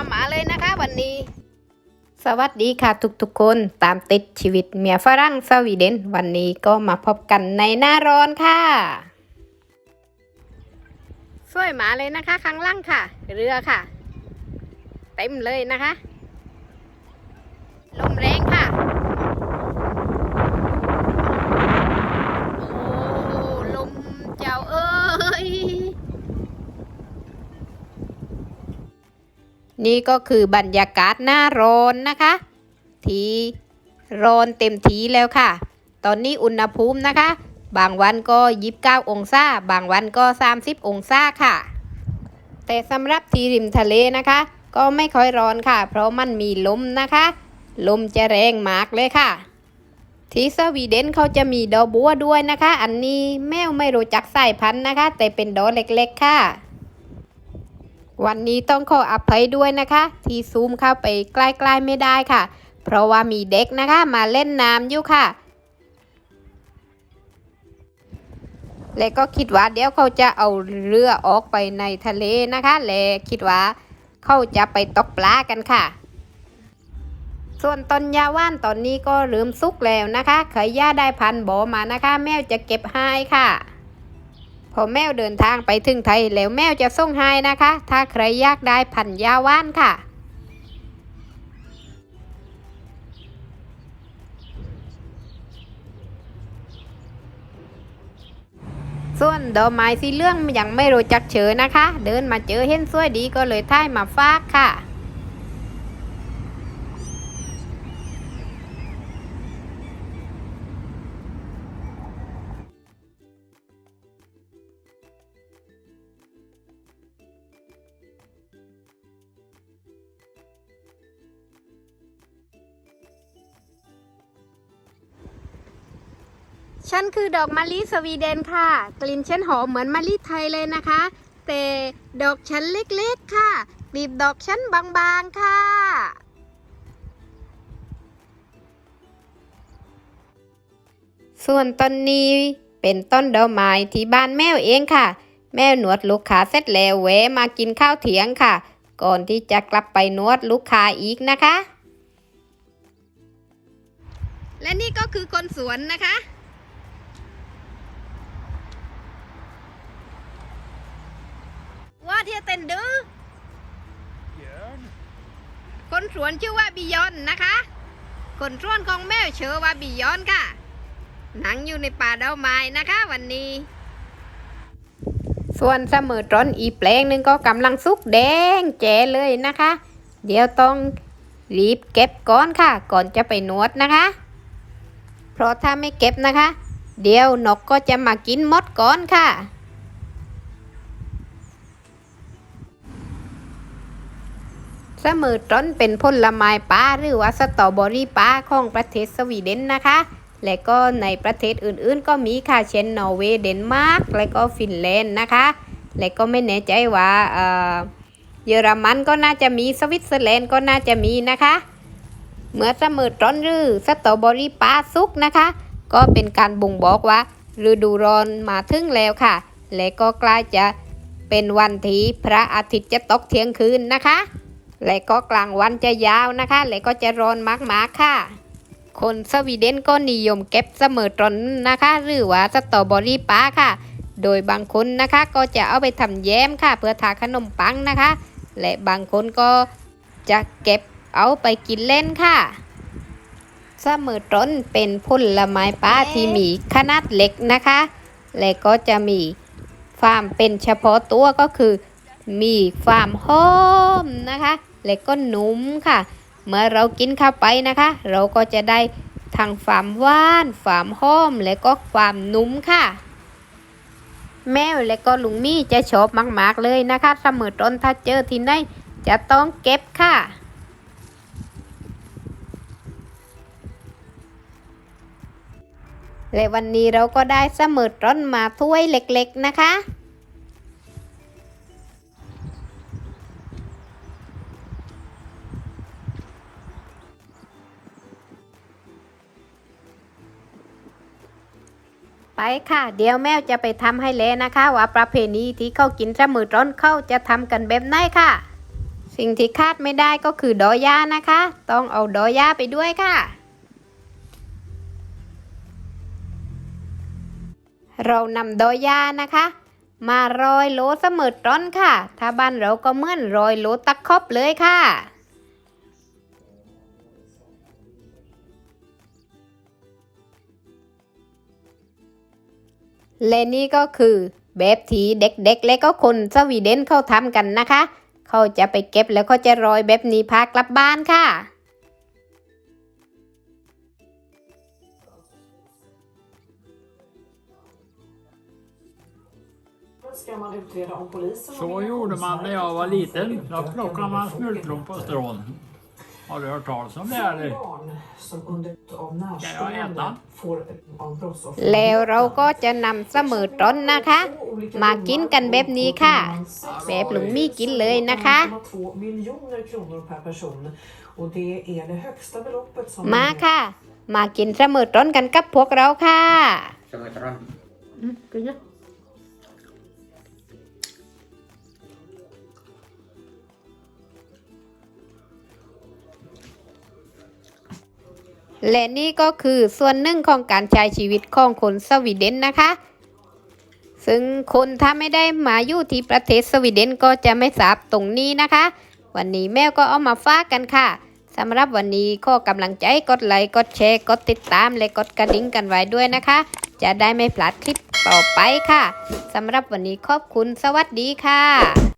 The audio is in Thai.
มาหมาเลยนะคะวันนี้ สวัสดีค่ะทุกๆคนตามติดชีวิตเมียฝรั่งสวีเดน วันนี้ก็มาพบกันในหน้าร้อนค่ะสวยหมาเลยนะคะข้างล่างค่ะ เรือค่ะ เต็มเลยนะคะลมแรง นี่ก็คือบรรยากาศหน้าร้อนนะคะ ทีร้อนเต็มทีแล้วค่ะ ตอนนี้อุณหภูมินะคะ บางวันก็29องศา บางวันก็ 30 องศาค่ะ แต่สำหรับที่ริมทะเลนะคะ ก็ไม่ค่อยร้อนค่ะ เพราะมันมีลมนะคะ ลมจะแรงมากเลยค่ะ ที่สวีเดนเขาจะมีดอบัวด้วยนะคะ อันนี้แมวไม่รู้จักสายพันธุ์นะคะ แต่เป็นดอเล็กๆค่ะ วันนี้ต้องขออภัยด้วยนะคะ ที่ซูมเข้าไปใกล้ๆไม่ได้ค่ะ เพราะว่ามีเด็กนะคะมาเล่นน้ำอยู่ค่ะ และก็คิดว่าเดี๋ยวเขาจะเอาเรือออกไปในทะเลนะคะและคิดว่าเขาจะไปตกปลากันค่ะ ส่วนต้นยาว่านตอนนี้ก็เริ่มสุกแล้วนะคะ เคยย่าได้พันบอมานะคะ แมวจะเก็บให้ค่ะ พอแมวเดินทางไปถึงไทยแล้วแมวจะส่งให้นะคะ ถ้าใครอยากได้พันยาว่านค่ะส่วนดอกไม้สีเหลืองยังไม่รู้จักเฉอนะคะ เดินมาเจอเห็นสวยดีก็เลยท่ายมาฝากค่ะ ฉันคือดอกมะลิสวีเดนค่ะ กลิ่นฉันหอมเหมือนมะลิไทยเลยนะคะ แต่ดอกฉันเล็กๆค่ะกลีบดอกฉันบางๆค่ะ ส่วนต้นนี้เป็นต้นดอกไม้ที่บ้านแมวเองค่ะ แมวหนวดลูกค้าเสร็จแล้วแวะมากินข้าวเถียงค่ะ ก่อนที่จะกลับไปนวดลูกค้าอีกนะคะ และนี่ก็คือคนสวนนะคะ ว่าเทียเต็นดื้อ Björn. คนสวนชื่อว่าบิยอนนะคะ คนสวนของแมวชื่อว่าบิยอนค่ะ หนังอยู่ในป่าดาวไม้นะคะวันนี้ ส่วนเสมอต้นอีกแปลงหนึ่งก็กำลังสุกแดงแจ๋เลยนะคะ เดี๋ยวต้องรีบเก็บก่อนค่ะ ก่อนจะไปนวดนะคะ เพราะถ้าไม่เก็บนะคะ เดี๋ยวนกก็จะมากินมดก่อนค่ะ เสมอต้นเป็นผลไม้ป่าหรือว่าสตรอเบอรี่ป่าของประเทศสวีเดนนะคะ และก็ในประเทศอื่นๆ ก็มีค่ะเช่นนอร์เวย์เดนมาร์กและก็ฟินแลนด์นะคะ และก็ไม่แน่ใจว่าเอ่อเยอรมันก็น่าจะมีสวิตเซอร์แลนด์ก็น่าจะมีนะคะ เมื่อเสมอต้นหรือสตรอเบอรี่ป่าสุกนะคะ ก็เป็นการบ่งบอกว่าฤดูร้อนมาถึงแล้วค่ะ และก็ใกล้จะเป็นวันที่พระอาทิตย์จะตกเที่ยงคืนนะคะ และก็กลางวันจะยาวนะคะ และก็จะร้อนมากๆค่ะ คนสวีเดนก็นิยมเก็บเสมอต้นนะคะ หรือว่าสตรอเบอรี่ป้าค่ะ โดยบางคนนะคะก็จะเอาไปทำแย้มค่ะ เพื่อทาขนมปังนะคะ และบางคนก็จะเก็บเอาไปกินเล่นค่ะเสมอต้นเป็นผลไม้ป้าที่มีขนาดเล็กนะคะ และก็จะมีฟาร์มเป็นเฉพาะตัวก็คือ มีความหอมนะคะ และก็นุ่มค่ะ เมื่อเรากินเข้าไปนะคะ เราก็จะได้ทั้งความหวานความหอม และก็ความนุ่มค่ะ แมวและก็ลุงมี่จะชอบมากๆเลยนะคะเสมอต้นถ้าเจอที่ไหนจะต้องเก็บค่ะและวันนี้เราก็ได้เสมอต้นมาถ้วยเล็กๆนะคะ ไปค่ะ เดี๋ยวแมวจะไปทำให้แล้วนะคะ ว่าประเพณีที่เขากินสมอต้นเขาจะทำกันแบบไหนค่ะ สิ่งที่คาดไม่ได้ก็คือดอยานะคะ ต้องเอาดอยาไปด้วยค่ะเรานำดอยานะคะ มารอยโลเสมอต้นค่ะ ถ้าบ้านเราก็เหมือนรอยโลตะครบเลยค่ะ และนี่ก็คือแบบที่เด็กๆ และก็คนสวีเดนเขาทำกันนะคะ เขาจะไปเก็บแล้วเขาจะโรอยแบบนี้พากลับบ้านค่ะ ska man utreda om polisen har Så med gjorde man när jag var liten. Då plockade man smultron på strån. Har du hört talas om det eller? barn som under av Ska jag närstående äta? får av brottsoffer. แล้วเราก็จะนำเสมอต้นนะคะ มากินกันแบบนี้ค่ะ แบบหลุงมี่กินเลยนะคะ1,2 miljoner kronor per person. Och det är det högsta beloppet som มาค่ะ มากินเสมอต้นกันกับพวกเราค่ะเสมอตรอน และนี่ก็คือส่วนหนึ่งของการใช้ชีวิตของคนสวีเดนนะคะ ซึ่งคนถ้าไม่ได้มาอยู่ที่ประเทศสวีเดนก็จะไม่ทราบตรงนี้นะคะ วันนี้แมวก็เอามาฝากกันค่ะสำหรับวันนี้ขอกำลังใจกดไลค์กดแชร์กดติดตามและกดกระดิ่งกันไว้ด้วยนะคะ จะได้ไม่พลาดคลิปต่อไปค่ะสำหรับวันนี้ขอบคุณสวัสดีค่ะ